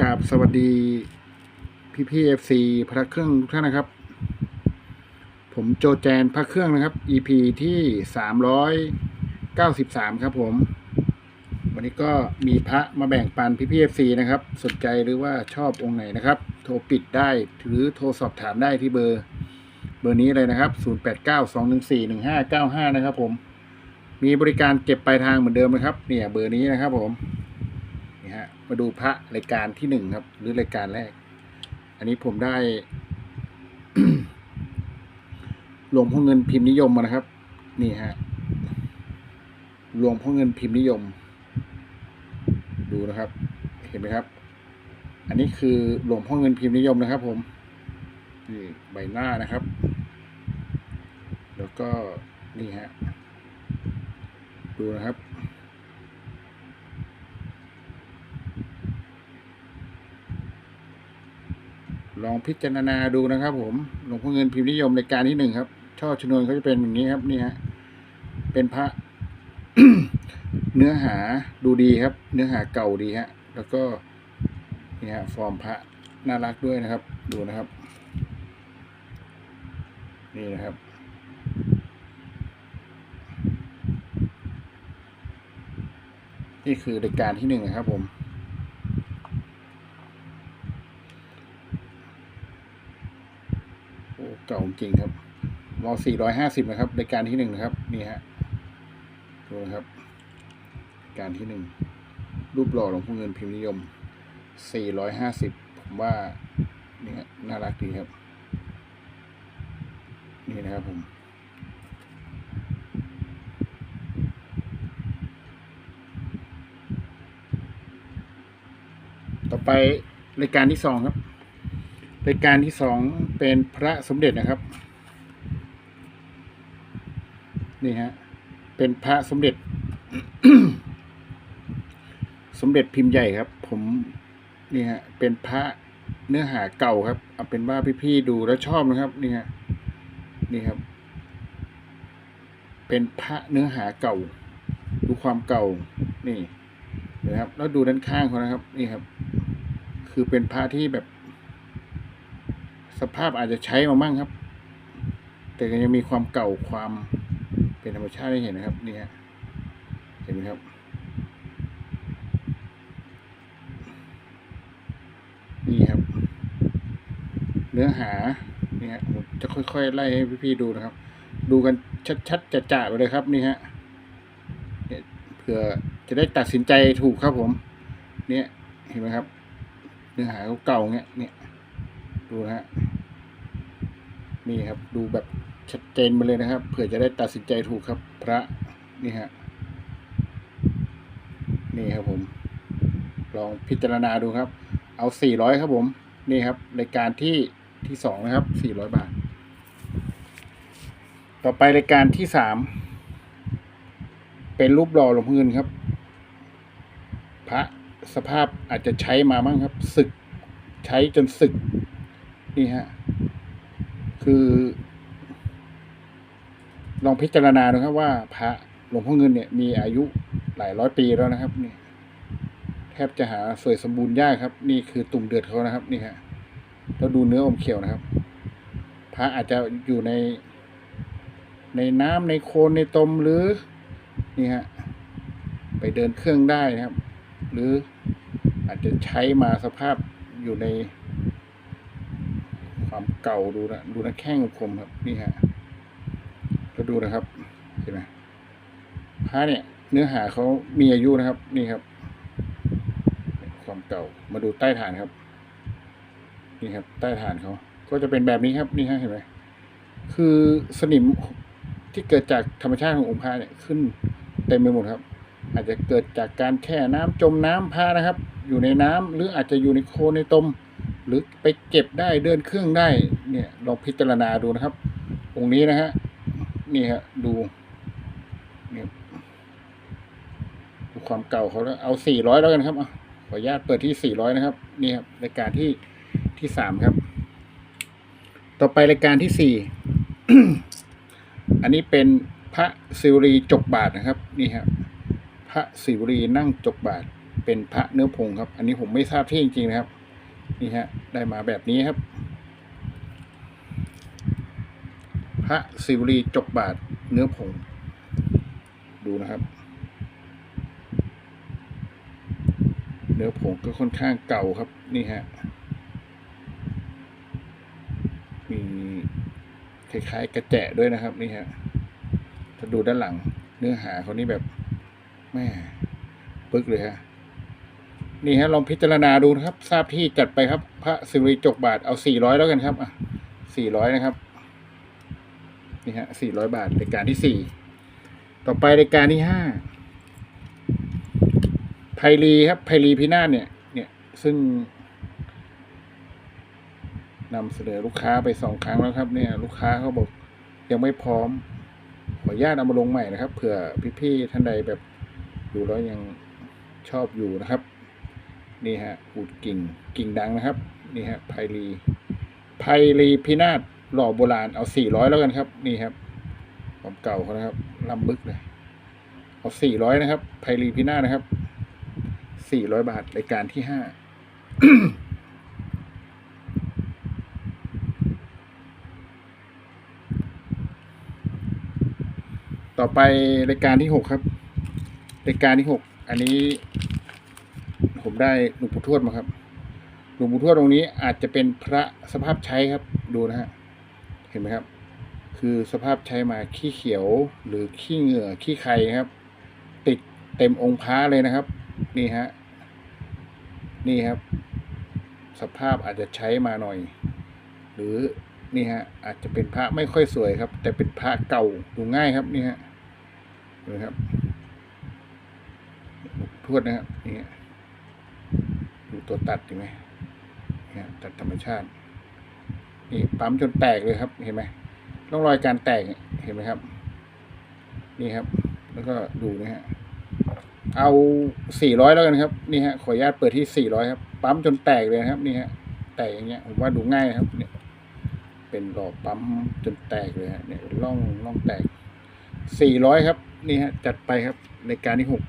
กราบสวัสดีพี่พี่เอฟซีพระเครื่องทุกท่านนะครับ ผมโจแจนพระเครื่องนะครับ EP ที่สามร้อยเก้าสิบสามครับผม วันนี้ก็มีพระมาแบ่งปันพี่พี่เอฟซีนะครับ สนใจหรือว่าชอบองค์ไหนนะครับ โทรปิดได้หรือโทรสอบถามได้ที่เบอร์ เบอร์นี้เลยนะครับ0 8 9 2 1 4 1 5 9 5นะครับผม มีบริการเก็บปลายทางเหมือนเดิมนะครับ เนี่ยเบอร์นี้นะครับผม มาดูพระรายการที่หนึ่งครับ หรือรายการแรก อันนี้ผมได้ หลวงพ่อเงินพิมพ์นิยมมานะครับ นี่ฮะหลวงพ่อเงินพิมพ์นิยม ดูนะครับ เห็นไหมครับ อันนี้คือหลวงพ่อเงินพิมพ์นิยมนะครับ ผมนี่ใบหน้านะครับ แล้วก็นี่ฮะดูนะครับ ลองพิจารณาดูนะครับ ผมหลวงพ่อเงินพิมพ์นิยมรายการที่หนึ่งครับ ช่อชนวนเขาจะเป็นอย่างนี้ครับนี่ฮะเป็นพระ เนื้อหาดูดีครับ เนื้อหาเก่าดีฮะแล้วก็นี่ฮะฟอร์มพระน่ารักด้วยนะครับ ดูนะครับ นี่นะครับนี่คือรายการที่หนึ่งนะครับผม โอ้ เก่าจริงครับรอยห้าสิบนะครับรายการที่หนึ่งนะครับ นี่ฮะดูนะครับรายการที่หนึ่งรูปหล่อหลวงพ่อเงินพิมพ์นิยมสี่ร้อยห้าสิบผมว่านี่ฮะน่ารักดีครับ นี่นะครับผมต่อไปรายการที่สองครับ รายการที่สองเป็นพระสมเด็จนะครับ นี่ฮะ เป็นพระสมเด็จ สมเด็จพิมพ์ใหญ่ครับ ผมนี่ฮะ เป็นพระเนื้อหาเก่าครับ เอาเป็นว่าพี่ๆดูแล้วชอบนะครับ นี่ฮะ นี่ครับ เป็นพระเนื้อหาเก่า ดูความเก่า นี่นะครับ แล้วดูด้านข้างเขานะครับ นี่ครับ คือเป็นพระที่แบบ สภาพอาจจะใช้มามั่งครับ แต่ก็ยังมีความเก่าความเป็นธรรมชาติให้เห็นนะครับนี่ฮะเห็นไหมครับ นี่ครับ เนื้อหาเนี่ฮะผมจะค่อยๆ ไล่ให้พี่ๆดูนะครับ ดูกันชัดๆจะๆไปเลยครับนี่ฮะเนี่ยเผื่อจะได้ตัดสินใจถูกครับผม เนี่ยเห็นไหมครับ เนื้อหาเก่าๆเงี้ยเนี่ยดูนะฮะ นี่ครับดูแบบชัดเจนมาเลยนะครับ เผื่อจะได้ตัดสินใจถูกครับ พระนี่ฮะนี่ครับผม ลองพิจารณาดูครับ เอาสี่ร้อยครับผม นี่ครับรายการที่ที่สองนะครับสี่ร้อยบาท ต่อไปรายการที่สามเป็นรูปหล่อหลวงพ่อเงินครับ พระสภาพอาจจะใช้มามั่งครับ ศึก ใช้จนศึก นี่ฮะ คือ ลองพิจารณาดูครับว่าพระหลวงพ่อเงินเนี่ยมีอายุหลายร้อยปีแล้วนะครับนี่แทบจะหาสวยสมบูรณ์ยากครับ นี่คือตุ่มเดือดเขานะครับนี่ฮะแล้วดูเนื้ออมเขียวนะครับ พระอาจจะอยู่ใน ในน้ำในโคลนในตมหรือ นี่ฮะไปเดินเครื่องได้นะครับ หรืออาจจะใช้มาสภาพอยู่ใน ความเก่าดูนะดูนะแข้งคมครับนี่ฮะก็ดูนะครับเห็นไหมผ้าเนี่ย เนื้อหาเขามีอายุนะครับ นี่ครับ ความเก่ามาดูใต้ฐานครับ นี่ครับ ใต้ฐานเขาก็จะเป็นแบบนี้ครับ นี่ฮะเห็นไหมคือสนิมที่เกิดจากธรรมชาติขององค์พระเนี่ยขึ้นเต็มไปหมดครับ อาจจะเกิดจากการแช่น้ำจมน้ำพานะครับ อยู่ในน้ำหรืออาจจะอยู่ในโคลนในตม หรือไปเก็บได้เดินเครื่องได้เนี่ยลองพิจารณาดูนะครับองค์นี้นะฮะนี่ฮะดูเนี่ยดูความเก่าเขาแล้วเอาสี่ร้อยแล้วกันครับอะขออนุญาตเปิดที่สี่ร้อยนะครับนี่ครับรายการที่ที่สามครับ ต่อไปรายการที่สี่อันนี้เป็นพระศิวรีจกบาทนะครับ นี่ครับพระศิวรีนั่งจกบาท เป็นพระเนื้อผงครับ อันนี้ผมไม่ทราบที่จริงๆนะครับ นี่ฮะ ได้มาแบบนี้ครับ พระศิวลีจกบาทเนื้อผง ดูนะครับ เนื้อผงก็ค่อนข้างเก่าครับ นี่ฮะ มีคล้ายๆ กระแจะด้วยนะครับ นี่ฮะ ถ้าดูด้านหลัง เนื้อหาเขานี่แบบแม่ ปึกเลยฮะ นี่ฮะลองพิจารณาดูนะครับ ทราบที่จัดไปครับ พระสิริจกบาทเอาสี่ร้อยแล้วกันครับอะสี่ร้อยนะครับนี่ฮะสี่ร้อยบาทรายการที่สี่ต่อไปรายการที่ห้าไพรีครับไพรีพินาศเนี่ย เนี่ยซึ่งนำเสนอลูกค้าไปสองครั้งแล้วครับ เนี่ย ลูกค้าเขาบอกยังไม่พร้อม ขออนุญาตเอามาลงใหม่นะครับเผื่อพี่ๆท่านใดแบบดูแล้วยังชอบอยู่นะครับ นี่ฮะอูดกิ่งกิ่งดังนะครับ นี่ฮะไพรีไพรีพินาศหล่อโบราณเอาสี่ร้อยแล้วกันครับ นี่ครับความเก่าเขานะครับลำบึกเลยเอาสี่ร้อยนะครับ ไพรีพินาศนะครับสี่ร้อยบาทรายการที่ห้าต่อไปรายการที่หกครับ รายการที่หกอันนี้ ผมได้หลวงปู่ทวดมาครับหลวงปู่ทวดตรงนี้อาจจะเป็นพระสภาพใช้ครับ ดูนะฮะเห็นไหมครับ คือสภาพใช้มาขี้เขียวหรือขี้เหงื่อขี้ไข่ครับ ติดเต็มองค์พระเลยนะครับ นี่ฮะนี่ครับ สภาพอาจจะใช้มาหน่อย หรือนี่ฮะ อาจจะเป็นพระไม่ค่อยสวยครับ แต่เป็นพระเก่าดูง่ายครับนี่ฮะดูครับหลวงทวดนะครับนี่ฮะ ตัวตัดเห็นไหมนี่ฮะตัดธรรมชาติ นี่ปั๊มจนแตกเลยครับ เห็นไหมร่องรอยการแตกเห็นไหมครับ นี่ครับ แล้วก็ดูนะฮะเอาสี่ร้อยแล้วกันครับ นี่ฮะขออนุญาตเปิดที่สี่ร้อยครับ ปั๊มจนแตกเลยครับ นี่ฮะแตกอย่างเงี้ยผมว่าดูง่ายครับ เนี่ย เป็นหลอดปั๊มจนแตกเลยฮะเนี่ยร่องร่องแตกสี่ร้อยครับ นี่ฮะจัดไปครับรายการที่หก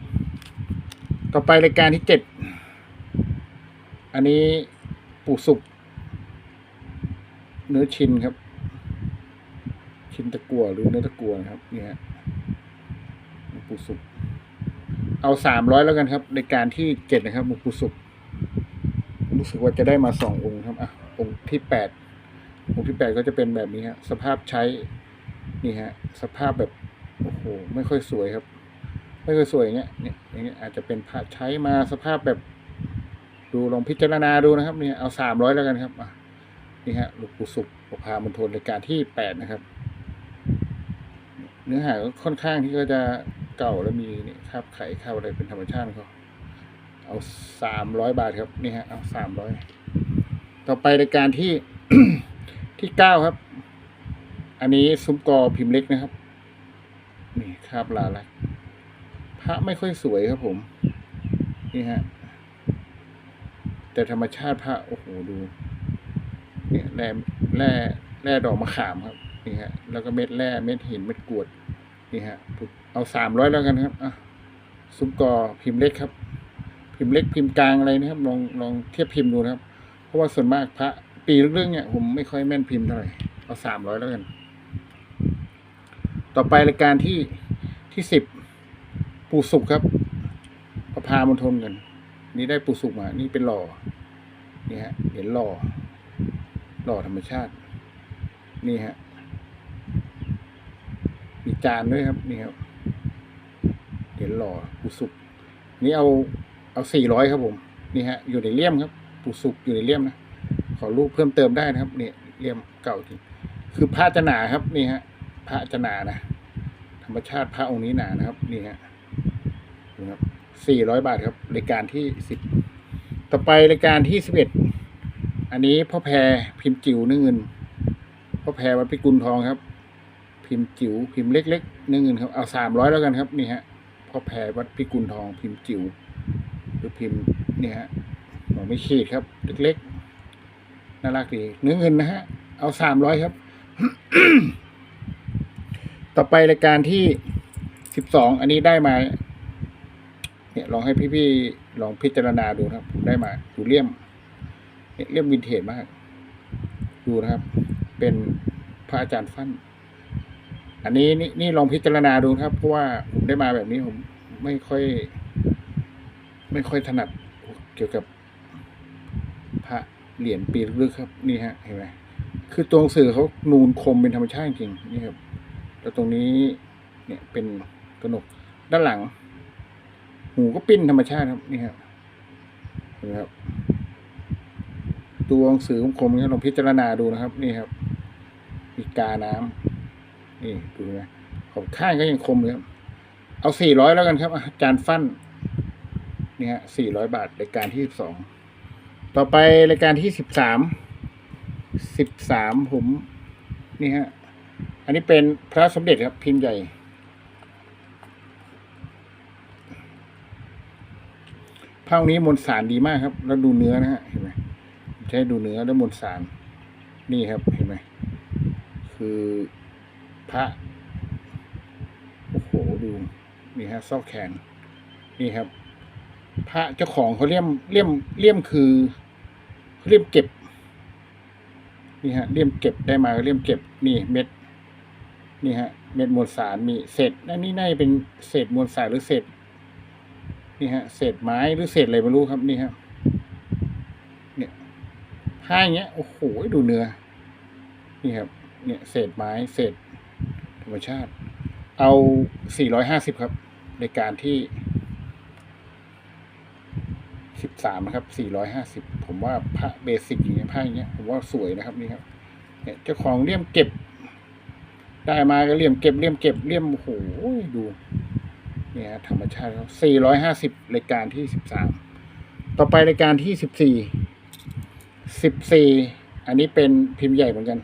ต่อไปรายการที่เจ็ด อันนี้ปูสุกเนื้อชินครับ ชินตะกัวหรือเนื้อตะกัวนะครับนี่ฮะปูสุกเอาสามร้อยแล้วกันครับ ในการที่เจ็ดนะครับหลวงปู่สุกรู้สึกว่าจะได้มาสององค์ครับอะองค์ที่แปดองค์ที่แปดก็จะเป็นแบบนี้ฮะสภาพใช้นี่ฮะ สภาพแบบโอ้โหไม่ค่อยสวยครับ ไม่ค่อยสวยอย่างเงี้ยเนี่ยอย่างเงี้ยอาจจะเป็นพระใช้มาสภาพแบบ ดูลองพิจารณาดูนะครับเนี่ยเอาสามร้อยแล้วกันครับนี่ฮะหลวงปู่สุขประพามณฑลรายการที่แปดนะครับ เนื้อหาก็ค่อนข้างที่ก็จะเก่าแล้วมีนี่คราบไข่คาบอะไรเป็นธรรมชาติเขาเอาสามร้อยบาทครับนี่ฮะเอาสามร้อยต่อไปรายการที่ที่เก้าครับ อันนี้ซุ้มกอพิมพ์เล็กนะครับ นี่คราบลาลักพระไม่ค่อยสวยครับผม นี่ฮะ แต่ธรรมชาติพระโอ้โหดูเนี่ยแร่แร่แร่ดอกมะขามครับนี่ฮะแล้วก็เม็ดแร่เม็ดหินเม็ดกรวดนี่ฮะเอาสามร้อยแล้วกันครับอะซุ้มกอพิมพ์เล็กครับ พิมพ์เล็กพิมพ์กลางอะไรนะครับ ลองลองเทียบพิมพ์ดูนะครับ เพราะว่าส่วนมากพระปีเรื่องเนี่ยผมไม่ค่อยแม่นพิมพ์เท่าไหร่เอาสามร้อยแล้วกัน ต่อไปรายการที่ที่สิบปูสุกครับประพามณฑลกัน นี่ได้ปูสุกมา นี่เป็นหล่อ นี่ฮะ เห็นหล่อ หล่อธรรมชาติ นี่ฮะ มีจานด้วยครับ นี่ครับ เห็นหล่อปูสุก นี่เอา เอาสี่ร้อยครับผม นี่ฮะ อยู่ในเลี่ยมครับ ปูสุกอยู่ในเลี่ยมนะ ขอรูปเพิ่มเติมได้นะครับ เนี่ยเลี่ยมเก่าจริง คือผ้าจะหนาครับ นี่ฮะ ผ้าจะหนานะ ธรรมชาติพระองค์นี้หนานะครับ นี่ฮะดูครับ สี่ร้อยบาทครับรายการที่สิบต่อไปรายการที่สิบเอ็ดอันนี้พ่อแพรพิมพ์จิ๋วเนื้อเงินพ่อแพรวัดพิกุลทองครับ พิมพ์จิ๋วพิมพ์เล็กๆเนื้อเงินครับเอาสามร้อยแล้วกันครับนี่ฮะพ่อแพรวัดพิกุลทองพิมพ์จิ๋วหรือพิมพ์นี่ฮะหมอไม่ขีดครับ เล็กๆน่ารักดีเนื้อเงินนะฮะเอาสามร้อยครับ ต่อไปรายการที่สิบสองอันนี้ได้มา เนี่ยลองให้พี่ๆลองพิจารณาดูนะครับผมได้มาดูเลี่ยมเนี่ยเลี่ยมวินเทจมาก ดูนะครับ เป็นพระอาจารย์ฟั่นอันนี้นี่นี่ลองพิจารณาดูครับ เพราะว่าผมได้มาแบบนี้ผมไม่ค่อย ไม่ค่อยถนัดเกี่ยวกับพระเหรียญปีลึกๆครับ นี่ฮะเห็นไหมคือตัวหนังสือเขานูนคมเป็นธรรมชาติจริงนี่ครับแล้วตรงนี้เนี่ยเป็นกระหนกด้านหลัง หูก็ปิ้นธรรมชาติครับนี่ครับนไหมครับ ตัวหนังสือคมๆนี่ลองพิจารณาดูนะครับ นี่ครับมีกาน้ำนี่ดูนะขอบข้างก็ยังคมเลยครับ เอาสี่ร้อยแล้วกันครับอาจารย์ฟั่นนี่ฮะสี่ร้อยบาทรายการที่สิบสองต่อไปรายการที่สิบสามสิบสามผม นี่ฮะ อันนี้เป็นพระสมเด็จครับพิมพ์ใหญ่ ภาคนี้มวลสารดีมากครับ แล้วดูเนื้อนะฮะเห็นไหมใช้ดูเนื้อแล้วมวลสาร นี่ครับเห็นไหมคือพระโอ้โหดูนี่ฮะซอกแขน นี่ครับ พระเจ้าของเขาเลี่ยมเลี่ยมเลี่ยมคือเขาเลี่ยมเก็บ นี่ฮะเลี่ยมเก็บได้มาเลี่ยมเก็บ นี่เม็ด นี่ฮะ เม็ดมวลสารมีเศษนั่นนี่น่าจะเป็นเศษมวลสารหรือเศษ นี่ฮะเศษไม้หรือเศษอะไรไม่รู้ครับนี่ครับเนี่ยผ้าอย่างเงี้ยโอ้โหดูเนื้อนี่ครับ เนี่ยเศษไม้เศษธรรมชาติ เอาสี่ร้อยห้าสิบครับ ในการที่สิบสามนะครับสี่ร้อยห้าสิบผมว่าพระเบสิกอย่างเงี้ยผ้าอย่างเงี้ยผมว่าสวยนะครับนี่ครับ เนี่ยเจ้าของเลี่ยมเก็บ ได้มาก็เลี่ยมเก็บเลี่ยมเก็บเลี่ยมโอ้โหดู เนี่ยธรรมชาติเขาสี่ร้อยห้าสิบรายการที่สิบสามต่อไปรายการที่สิบสี่สิบสี่อันนี้เป็นพิมพ์ใหญ่เหมือนกัน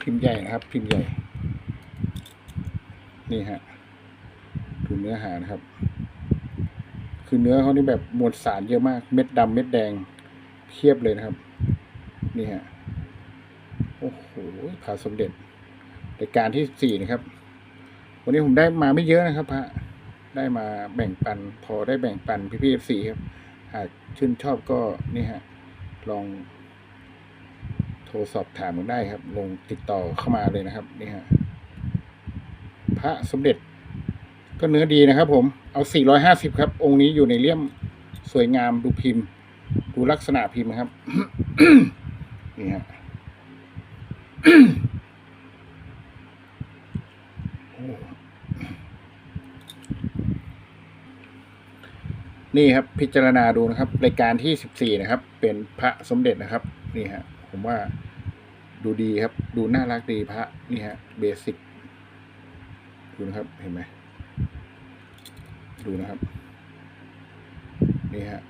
พิมพ์ใหญ่นะครับ พิมพ์ใหญ่ นี่ฮะดูเนื้อหานะครับ คือเนื้อเขานี่แบบมวลสารเยอะมาก เม็ดดำเม็ดแดงเทียบเลยนะครับ นี่ฮะ โอ้โหพระสมเด็จ รายการที่สี่นะครับ วันนี้ผมได้มาไม่เยอะนะครับพระได้มาแบ่งปัน พอได้แบ่งปันพี่พี่เอฟซีครับ หากชื่นชอบก็นี่ฮะลอง โทรสอบถามกันได้ครับ ลงติดต่อเข้ามาเลยนะครับนี่ฮะพระสมเด็จ ก็เนื้อดีนะครับ ผมเอา450ครับ องค์นี้อยู่ในเลี่ยมสวยงามดูพิมพ์ ดูลักษณะพิมพ์ครับ นี่ฮะ โอ้ นี่ครับพิจารณาดูนะครับรายการที่14นะครับ เป็นพระสมเด็จนะครับ นี่ฮะผมว่าดูดีครับ ดูน่ารักดีพระนี่ฮะเบสิกดูนะครับเห็นไหมดูนะครับ นี่ฮะ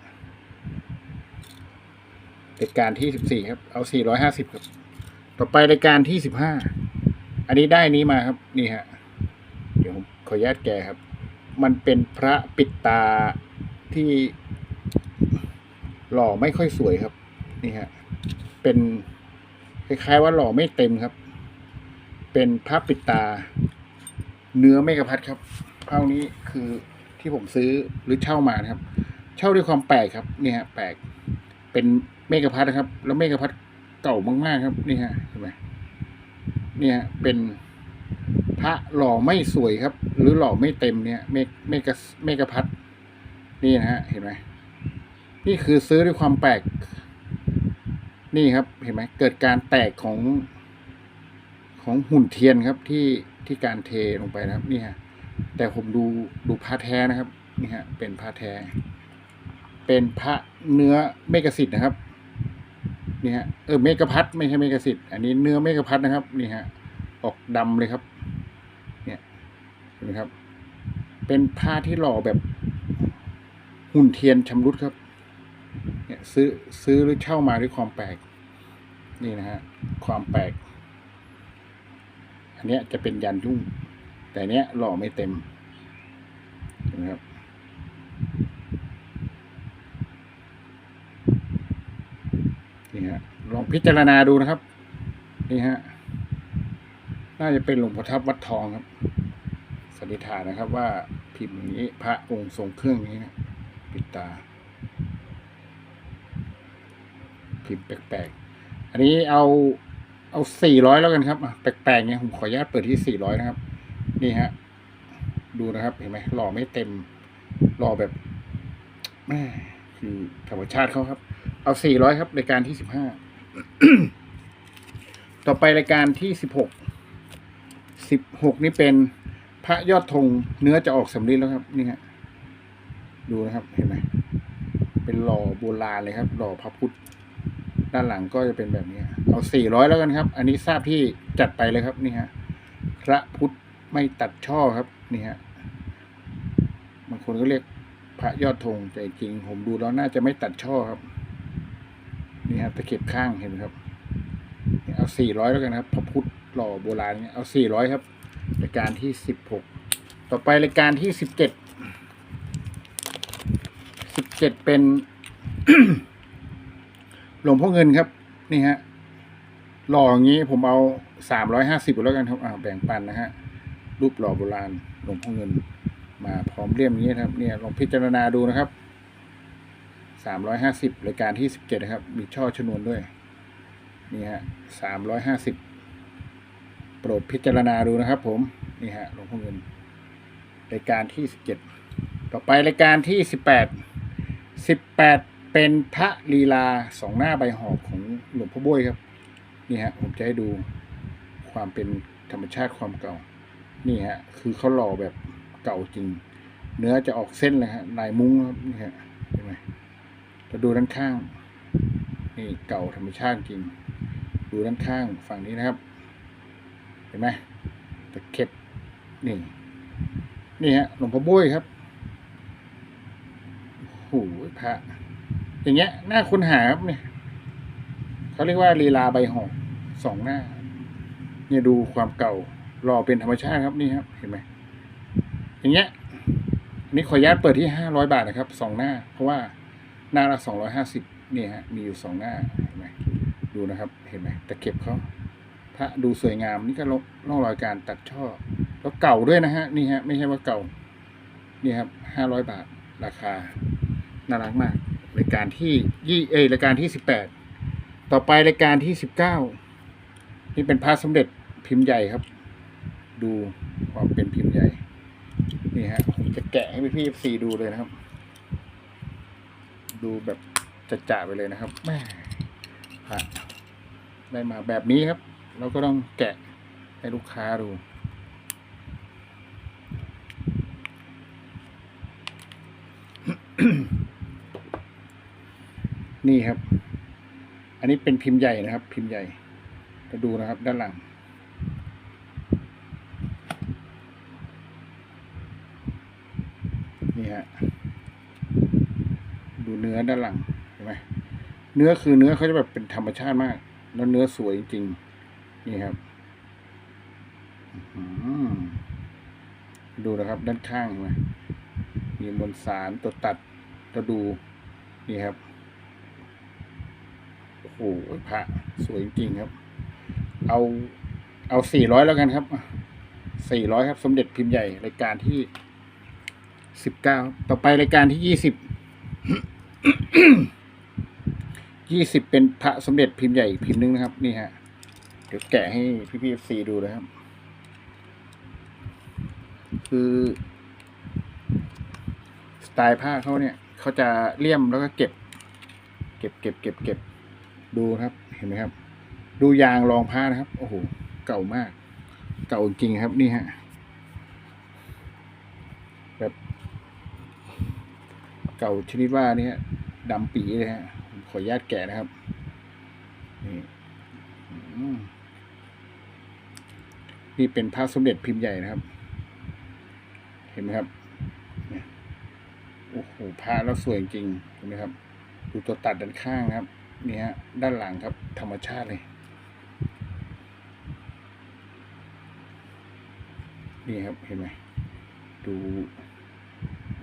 รายการที่สิบสี่ครับ เอาสี่ร้อยห้าสิบครับ ต่อไปรายการที่สิบห้าอันนี้ได้นี้มาครับ นี่ฮะเดี๋ยวผมขออนุญาตแกครับ มันเป็นพระปิดตา ที่หล่อไม่ค่อยสวยครับ นี่ฮะ เป็นคล้ายๆว่าหล่อไม่เต็มครับ เป็นพระปิดตา เนื้อเมกะพัดครับเท่านี้คือที่ผมซื้อหรือเช่ามานะครับ เช่าด้วยความแปลกครับนี่ฮะแปลกเป็นเมกะพัดนะครับ แล้วเมกะพัดเก่ามากๆครับนี่ฮะเห็นไหมเนี่ยเป็นพระหล่อไม่สวยครับ หรือหล่อไม่เต็มเนี่ย เมกเมกะเมกะพัด นี่นะฮะเห็นไหมนี่คือซื้อด้วยความแปลก นี่ครับเห็นไหมเกิดการแตกของของหุ่นเทียนครับที่ที่การเทลงไปนะครับ นี่ฮะแต่ผมดูดูพระแท้นะครับ นี่ฮะเป็นพระแท้ เป็นพระเนื้อเมกะสิทธ์นะครับนี่ฮะเออเมกะพัดไม่ใช่เมกะสิทธ์อันนี้เนื้อเมกะพัดนะครับ นี่ฮะออกดำเลยครับ เนี่ยเห็นไหมครับ เป็นผ้าที่หล่อแบบ หุ่นเทียนชำรุดครับ เนี่ยซื้อซื้อหรือเช่ามาด้วยความแปลก นี่นะฮะความแปลก อันเนี้ยจะเป็นยันยุ่ง แต่เนี้ยหล่อไม่เต็มนไหมครับนี่ฮะลองพิจารณาดูนะครับ นี่ฮะน่าจะเป็นหลวงพ่อทับวัดทองครับสันนิษฐานนะครับว่าพิมพ์อย่างนี้พระองค์ทรงเครื่องอย่างนี้นะ ปิดตา พิมพ์แปลกๆ อันนี้เอาเอาสี่ร้อยแล้วกันครับอะแปลกๆเนี่ยผมขออนุญาตเปิดที่สี่ร้อยนะครับ นี่ฮะ ดูนะครับ เห็นไหมหล่อไม่เต็มหล่อแบบแม่คือธรรมชาติเขาครับ เอาสี่ร้อยครับรายการที่สิบห้าต่อไปรายการที่สิบหกสิบหกนี่เป็นพระยอดธงเนื้อจะออกสำลีแล้วครับ นี่ฮะ ดูนะครับเห็นไหมเป็นหล่อโบราณเลยครับ หล่อพระพุทธ ด้านหลังก็จะเป็นแบบนี้ เอาสี่ร้อยแล้วกันครับ อันนี้ทราบที่จัดไปเลยครับนี่ฮะพระพุทธไม่ตัดช่อครับนี่ฮะบางคนก็เรียกพระยอดธงแต่จริง ผมดูแล้วน่าจะไม่ตัดช่อครับ นี่ฮะตะเข็บข้างเห็นไหมครับเอาสี่ร้อยแล้วกันครับ พระพุทธหล่อโบราณเนี่ยเอาสี่ร้อยครับรายการที่สิบหกต่อไปรายการที่สิบเจ็ด เจ็ดเป็น หลวงพ่อเงินครับ นี่ฮะหล่ออย่างนี้ผมเอาสามร้อยห้าสิบแล้วกันครับอ่าแบ่งปันนะฮะรูปหล่อโบราณหลวงพ่อเงิน มาพร้อมเลี่ยมนี้ครับ เนี่ยลองพิจารณาดูนะครับสามร้อยห้าสิบรายการที่สิบเจ็ดนะครับ มีช่อชนวนด้วย นี่ฮะสามร้อยห้าสิบโปรดพิจารณาดูนะครับ ผมนี่ฮะหลวงพ่อเงินรายการที่สิบเจ็ดต่อไปรายการที่สิบแปด สิบแปดเป็นพระลีลาสองหน้าใบหอบของหลวงพ่อบ้วยครับ นี่ฮะผมจะให้ดูความเป็นธรรมชาติความเก่า นี่ฮะคือเขาหล่อแบบเก่าจริง เนื้อจะออกเส้นเลยฮะลายมุ้งครับนี่ฮะเห็นไหมจะดูด้านข้าง นี่เก่าธรรมชาติจริง ดูด้านข้างฝั่งนี้นะครับ เห็นไหมตะเข็บนี่นี่ฮะหลวงพ่อบ้วยครับ โอ้โหพระ อย่างเงี้ยหน้าคุณหาครับเนี่ยเขาเรียกว่าลีลาใบหอกสองหน้า เนี่ยดูความเก่าหล่อเป็นธรรมชาติครับนี่ครับ เห็นไหมอย่างเงี้ยอันนี้ขออนุญาตเปิดที่ห้าร้อยบาทนะครับสองหน้า เพราะว่าหน้าละสองร้อยห้าสิบนี่ฮะมีอยู่สองหน้าเห็นไหมดูนะครับ เห็นไหมตะเข็บเขาพระดูสวยงามนี่ก็ร่องรอยการตัดช่อแล้วเก่าด้วยนะฮะนี่ฮะไม่ใช่ว่าเก่า นี่ครับห้าร้อยบาทราคา น่ารักมากรายการที่ยี่เอรายการที่สิบแปดต่อไปรายการที่สิบเก้านี่เป็นพระสมเด็จพิมพ์ใหญ่ครับ ดูความเป็นพิมพ์ใหญ่นี่ฮะผมจะแกะให้พี่พี่ซีดูเลยนะครับ ดูแบบจะจ่าไปเลยนะครับแม่พระได้มาแบบนี้ครับ เราก็ต้องแกะให้ลูกค้าดู นี่ครับ อันนี้เป็นพิมพ์ใหญ่นะครับ พิมพ์ใหญ่จะดูนะครับ ด้านหลัง นี่ฮะดูเนื้อด้านหลังเห็นไหมเนื้อคือเนื้อเขาจะแบบเป็นธรรมชาติมาก แล้วเนื้อสวยจริงๆนี่ครับดูนะครับด้านข้างเห็นไหมมีมวลสารตัวตัดตัวดู นี่ครับ โอ้พระสวยจริงครับ เอาเอาสี่ร้อยแล้วกันครับสี่ร้อยครับ สมเด็จพิมพ์ใหญ่รายการที่สิบเก้าต่อไปรายการที่ยี่สิบยี่สิบเป็นพระสมเด็จพิมพ์ใหญ่อีกพิมพ์หนึงนะครับ นี่ฮะเดี๋ยวแกะให้พี่พี่ซีดูนะครับ คือสไตล์ผ้าเขาเนี่ยเขาจะเลี่ยมแล้วก็เก็บ เก็บเก็บเก็บเก็บ ดูครับเห็นไหมครับ ดูยางรองผ้านะครับ โอ้โหเก่ามาก เก่าจริงครับนี่ฮะแบบเก่าชนิดว่านี่ฮะดำปีเลยฮะขออนุญาตแกะนะครับนี่นี่เป็นพระสมเด็จพิมพ์ใหญ่นะครับ เห็นไหมครับโอ้โหพระแล้วสวยจริงเห็นไหมครับ ดูตัวตัดด้านข้างนะครับ นี่ฮะด้านหลังครับธรรมชาติเลย นี่ครับเห็นไหมดู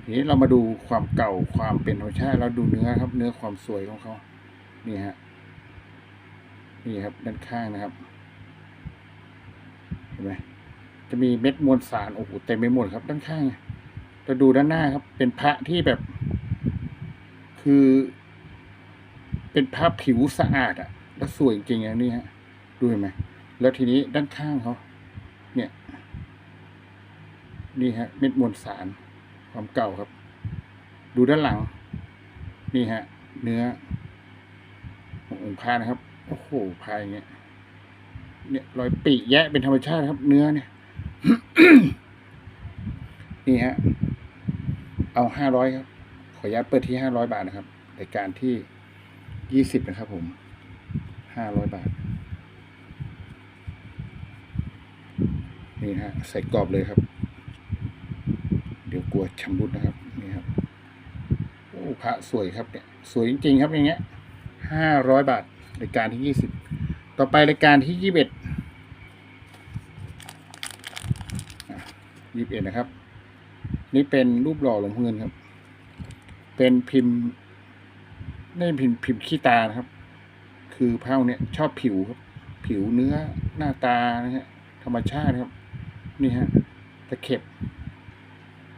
ทีนี้เรามาดูความเก่าความเป็นธรรมชาติแล้วดูเนื้อครับ เนื้อความสวยของเขานี่ฮะนี่ครับด้านข้างนะครับ เห็นไหมจะมีเม็ดมวลสารโอ้โหเต็มไปหมดครับ ด้านข้างจะดูด้านหน้าครับ เป็นพระที่แบบ คือ เป็นพระผิวสะอาดอะแล้วสวยจริงๆนะนี่ฮะดูเห็นไหมแล้วทีนี้ด้านข้างเขาเนี่ย นี่ฮะเม็ดมวลสารความเก่าครับ ดูด้านหลัง นี่ฮะ เนื้อขององค์พระนะครับโอ้โหพายเงี้ยเนี่ยรอยปีแยะเป็นธรรมชาติครับ เนื้อเนี่ย นี่ฮะ เอาห้าร้อยครับ ขออนุญาตเปิดที่ห้าร้อยบาทนะครับรายการที่ ยี่สิบนะครับผมห้าร้อยบาท นี่ฮะ ใส่กรอบเลยครับ เดี๋ยวกลัวชำรุดนะครับ นี่ครับ โอ้พระสวยครับเนี่ย สวยจริงๆครับอย่างเงี้ยห้าร้อยบาทรายการที่ยี่สิบต่อไปรายการที่ยี่สิบเอ็ดยี่สิบเอ็ดนะครับ นี่เป็นรูปหล่อหลวงพ่อเงินครับ เป็นพิมพ์ ไม่พิมพ์พิมพ์ขี้ตานะครับ คือเผาเนี่ยชอบผิวครับ ผิวเนื้อหน้าตานะฮะธรรมชาติครับ นี่ฮะตะเข็บ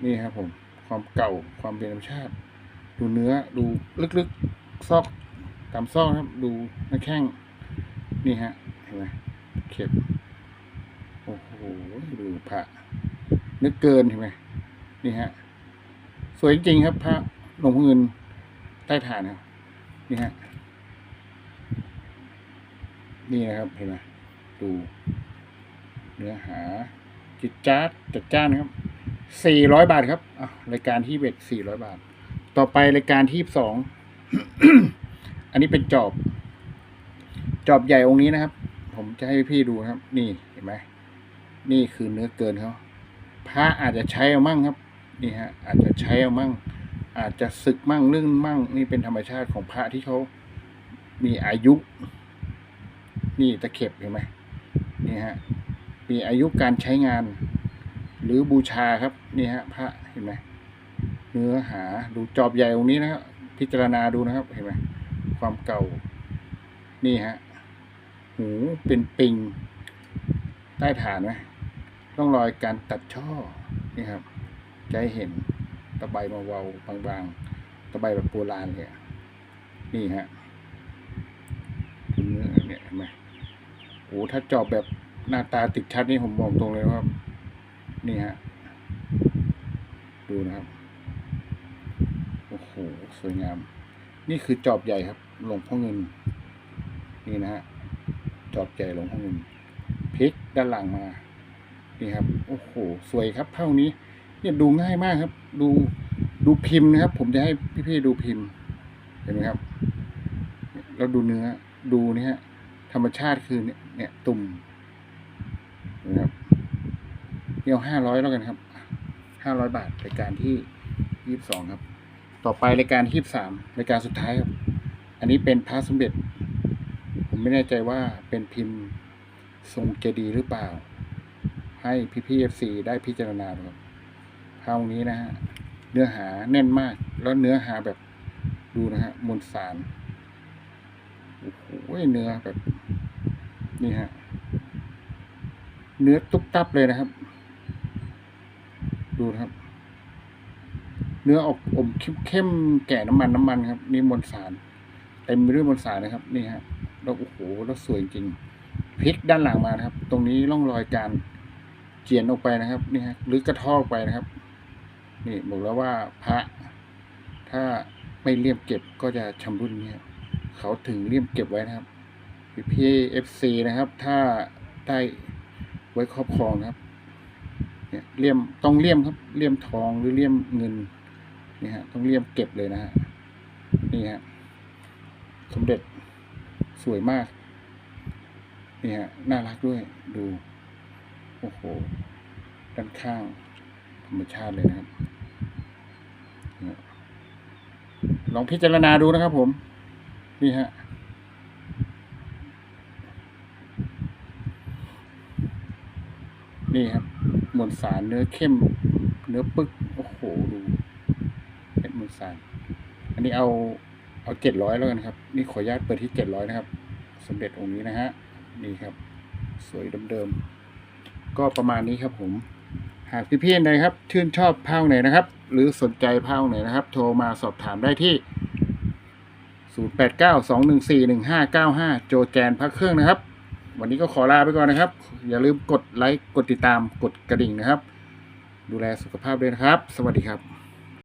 นี่ครับผม ความเก่าความเป็นธรรมชาติ ดูเนื้อดูลึกๆซอกตามซอกครับ ดูหน้าแข้งนี่ฮะเห็นไหมเข็บโอ้โหดูพระนึกเกินเห็นไหมนี่ฮะ สวยจริงครับพระหลวงพ่อเงินใต้ฐานครับ นี่ฮะ นี่นะครับเห็นไหมดูเนื้อหาจิตจ้าดจัดจ้านครับสี่ร้อยบาทครับรายการที่เบ็ดสี่ร้อยบาท ต่อไปรายการที่สอง อันนี้เป็นจอบ จอบใหญ่องค์นี้นะครับ ผมจะให้พี่ดูครับ นี่เห็นไหมนี่คือเนื้อเกินเขาพระอาจจะใช้เอามั่งครับ นี่ฮะ อาจจะใช้เอามั่ง อาจจะศึกมั่งลื่นมั่ง นี่เป็นธรรมชาติของพระที่เขามีอายุ นี่ตะเข็บเห็นไหมนี่ฮะมีอายุการใช้งาน หรือบูชาครับนี่ฮะพระเห็นไหมเนื้อหาดูจอบใหญ่องนี้นะครับพิจารณาดูนะครับเห็นไหมความเก่า นี่ฮะหูเป็นปิงใต้ฐานไหมต้องรอยการตัดช่อนี่ครับจะให้เห็น ตะไบมาเวาบางๆ ตะไบแบบโบราณเลยอะนี่ฮะเนื้อเนี่ยเห็นไหมโอ้ถ้าจอบแบบหน้าตาติดชัดนี่ผมบอกตรงเลยว่า นี่ฮะ ดูนะครับ โอ้โห สวยงาม นี่คือจอบใหญ่ครับ หลวงพ่อเงิน นี่นะฮะ จอบใหญ่หลวงพ่อเงินพลิกด้านหลังมา นี่ครับ โอ้โห สวยครับเท่านี้ เนี่ยดูง่ายมากครับ ดูดูพิมพ์นะครับ ผมจะให้พี่ๆดูพิมพ์ เห็นไหมครับ แล้วดูเนื้อดูนี่ฮะธรรมชาติคือเนี่ยเนี่ยตุ่มนะครับเดี๋ยวห้าร้อยแล้วกันครับห้าร้อยบาทรายการที่ยี่สิบสองครับ ต่อไปรายการที่ยี่สิบสามรายการสุดท้ายครับ อันนี้เป็นพระสมเด็จ ผมไม่แน่ใจว่าเป็นพิมพ์ทรงเจดีหรือเปล่า ให้พี่พีเอฟซีได้พิจารณาครับเท่านี้นะฮะ นื้อหาแน่นมาก แล้วเนื้อหาแบบดูนะฮะมวลสารโอ้โหเนื้อแบบ นี่ฮะ เนื้อตุ๊บตับเลยนะครับ ดูนะครับ เนื้อออกอมเข้มแก่น้ำมันน้ำมันครับ นี่มวลสารเต็มไปด้วยมวลสารนะครับ นี่ฮะแล้วโอ้โหแล้วสวยจริงพลิกด้านหลังมานะครับ ตรงนี้ร่องรอยการเจียนออกไปนะครับ นี่ฮะหรือกระทอกไปนะครับ นี่บอกแล้วว่าพระ ถ้าไม่เลี่ยมเก็บก็จะชำรุดเนี่ยเขาถึงเลี่ยมเก็บไว้นะครับพี่เอฟซีนะครับ ถ้าได้ไว้ครอบครองนะครับเนี่ยเลี่ยมต้องเลี่ยมครับเลี่ยมทองหรือเลี่ยมเงินนี่ฮะต้องเลี่ยมเก็บเลยนะฮะนี่ฮะสมเด็จสวยมากนี่ฮะน่ารักด้วยดูโอ้โหด้านข้างธรรมชาติเลยนะครับ ลองพิจารณาดูนะครับผม นี่ฮะนี่ครับมวลสารเนื้อเข้ม เนื้อปึก โอ้โห ดูเป็นมวลสาร อันนี้เอาเอาเจ็ดร้อยแล้วกันครับ นี่ขออนุญาตเปิดที่เจ็ดร้อยนะครับ สมเด็จองค์นี้นะฮะ นี่ครับ สวยเดิมๆ ก็ประมาณนี้ครับผม หากพี่ๆใดครับ ชื่นชอบผ้าไหนนะครับ หรือสนใจผ้าไหนนะครับ โทรมาสอบถามได้ที่ 0892141595 โจแจนพักเครื่องนะครับ วันนี้ก็ขอลาไปก่อนนะครับ อย่าลืมกดไลค์ กดติดตาม กดกระดิ่งนะครับ ดูแลสุขภาพด้วยนะครับ สวัสดีครับ